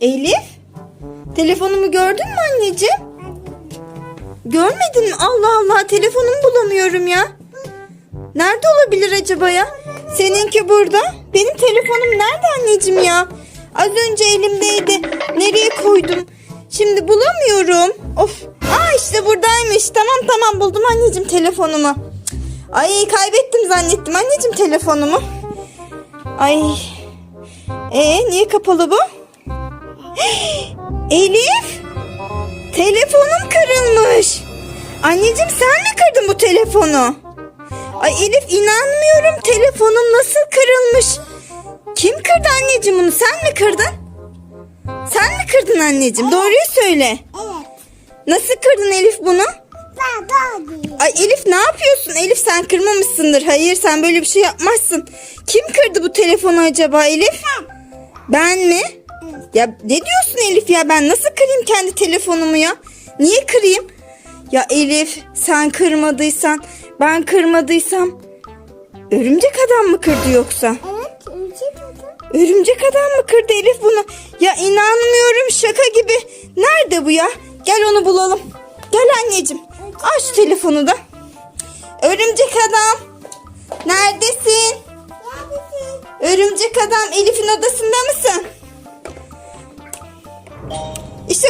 Elif? Telefonumu gördün mü anneciğim? Görmedin mi? Allah Allah telefonumu bulamıyorum ya. Nerede olabilir acaba ya? Seninki burada. Benim telefonum nerede anneciğim ya? Az önce elimdeydi. Nereye koydum? Şimdi bulamıyorum. Of. Aa işte buradaymış. Tamam tamam buldum anneciğim telefonumu. Ay kaybettim zannettim anneciğim telefonumu. Ay. E niye kapalı bu? Elif. Telefonum kırılmış. Anneciğim sen mi kırdın bu telefonu? Ay Elif inanmıyorum. Telefonum nasıl kırılmış? Kim kırdı anneciğim bunu? Sen mi kırdın? Sen mi kırdın anneciğim? Doğruyu söyle. Evet. Nasıl kırdın Elif bunu? Ben daha Ay Elif ne yapıyorsun? Elif sen kırmamışsındır. Hayır sen böyle bir şey yapmazsın. Kim kırdı bu telefonu acaba Elif? Ben mi? Ya ne diyorsun Elif ya? Ben nasıl kırayım kendi telefonumu ya? Niye kırayım? Ya Elif sen kırmadıysan ben kırmadıysam örümcek adam mı kırdı yoksa? Evet. Ülke dedim. Örümcek adam mı kırdı Elif bunu? Ya inanmıyorum şaka gibi. Nerede bu ya? Gel onu bulalım. Gel anneciğim. Aç telefonu da. Örümcek adam. Neredesin? Neredesin? Örümcek adam Elif'in odasında mısın?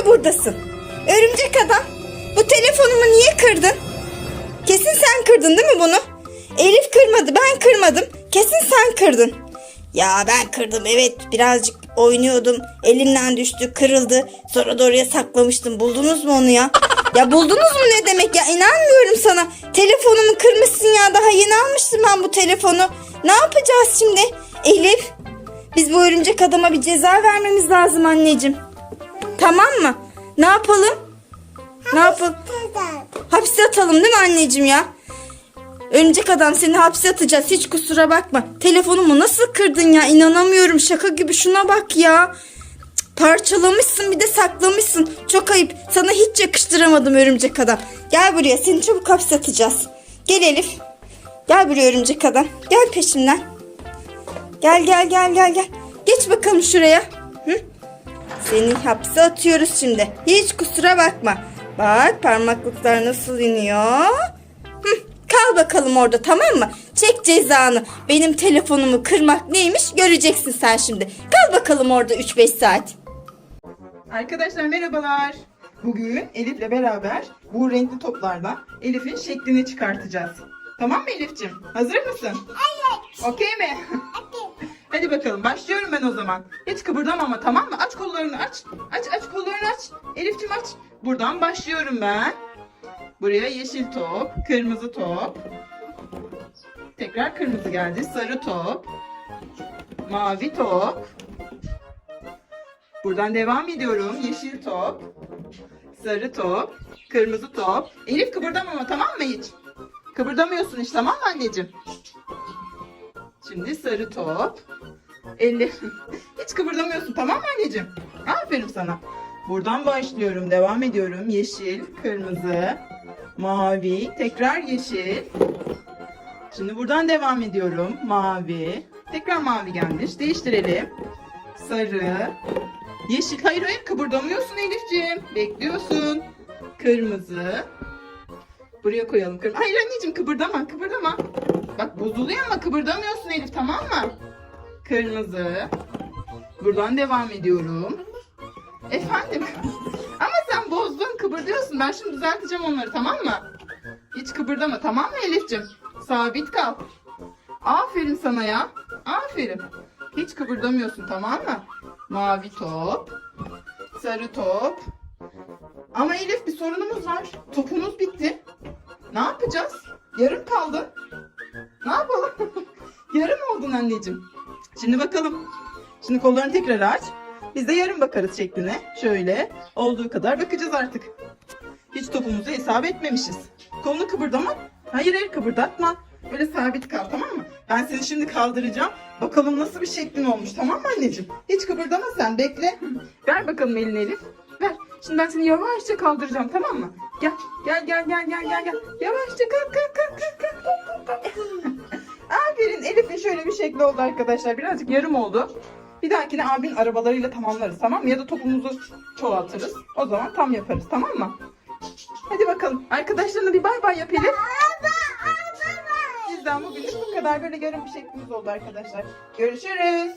İşte buradasın. Örümcek adam. Bu telefonumu niye kırdın? Kesin sen kırdın değil mi bunu? Elif kırmadı ben kırmadım. Kesin sen kırdın. Ya ben kırdım evet birazcık oynuyordum. Elimden düştü kırıldı. Sonra da oraya saklamıştım. Buldunuz mu onu ya? Ya buldunuz mu ne demek ya? İnanmıyorum sana. Telefonumu kırmışsın ya. Daha yeni almıştım ben bu telefonu. Ne yapacağız şimdi? Elif biz bu örümcek adama bir ceza vermemiz lazım anneciğim. Tamam mı? Ne yapalım? Ne yapalım? Hapse atalım değil mi anneciğim ya? Örümcek adam seni hapse atacağız. Hiç kusura bakma. Telefonumu nasıl kırdın ya? İnanamıyorum. Şaka gibi şuna bak ya. Cık, Parçalamışsın bir de saklamışsın. Çok ayıp. Sana hiç yakıştıramadım örümcek adam. Gel buraya. Seni çabuk hapse atacağız. Gel Elif. Gel buraya örümcek adam. Gel peşimden. Gel gel gel gel gel. Geç bakalım şuraya. Seni hapse atıyoruz şimdi. Hiç kusura bakma. Bak parmaklıklar nasıl iniyor. Hı, kal bakalım orada tamam mı? Çek cezanı. Benim telefonumu kırmak neymiş göreceksin sen şimdi. Kal bakalım orada 3-5 saat. Arkadaşlar merhabalar. Bugün Elif'le beraber bu renkli toplardan Elif'in şeklini çıkartacağız. Tamam mı Elif'ciğim? Hazır mısın? Evet. Okey mi? Hadi. Hadi bakalım başlıyorum ben o zaman. Kıpırdama ama tamam mı? Aç kollarını aç. Aç aç kollarını aç. Elif'ciğim aç. Buradan başlıyorum ben. Buraya yeşil top, kırmızı top. Tekrar kırmızı geldi. Sarı top. Mavi top. Buradan devam ediyorum. Yeşil top. Sarı top. Kırmızı top. Elif kıpırdama ama tamam mı hiç? Kıpırdamıyorsun hiç tamam mı anneciğim? Şimdi sarı top. Elle... Hiç kıpırdamıyorsun tamam mı anneciğim? Aferin sana. Buradan başlıyorum. Devam ediyorum. Yeşil, kırmızı, mavi, tekrar yeşil. Şimdi buradan devam ediyorum. Mavi. Tekrar mavi gelmiş. Değiştirelim. Sarı. Yeşil. Hayır hayır kıpırdamıyorsun Elifciğim. Bekliyorsun. Kırmızı. Buraya koyalım. Kır hayır anneciğim kıpırdama kıpırdama. Bak bozuluyor ama kıpırdamıyorsun Elif tamam mı? Kırmızı. Buradan devam ediyorum. Efendim. Ama sen bozdun kıpırdıyorsun. Ben şimdi düzelteceğim onları tamam mı? Hiç kıpırdama tamam mı Elif'ciğim? Sabit kal. Aferin sana ya. Aferin. Hiç kıpırdamıyorsun tamam mı? Mavi top. Sarı top. Ama Elif bir sorunumuz var. Topumuz bitti. Ne yapacağız? Yarım kaldı. Ne yapalım? yarım oldun anneciğim. Şimdi bakalım. Şimdi kollarını tekrar aç. Biz de yarım bakarız şekline. Şöyle olduğu kadar bakacağız artık. Hiç topumuzu hesap etmemişiz. Kolunu kıpırdama. Hayır hayır kıpırdatma. Böyle sabit kal tamam mı? Ben seni şimdi kaldıracağım. Bakalım nasıl bir şeklin olmuş tamam mı anneciğim? Hiç kıpırdama sen bekle. Ver bakalım elini Elif. Ver. Şimdi ben seni yavaşça kaldıracağım tamam mı? Gel gel gel gel gel gel gel. Yavaşça kalk kalk kalk kalk kalk. kalk, kalk. Aferin Elif'in şöyle bir şekli oldu arkadaşlar. Birazcık yarım oldu. Bir dahakine abin arabalarıyla tamamlarız tamam mı? Ya da topumuzu çoğaltırız. O zaman tam yaparız tamam mı? Hadi bakalım. Arkadaşlarına bir bay bay yap Elif. Bizden bugünlük bu kadar. Böyle yarım bir şeklimiz oldu arkadaşlar. Görüşürüz.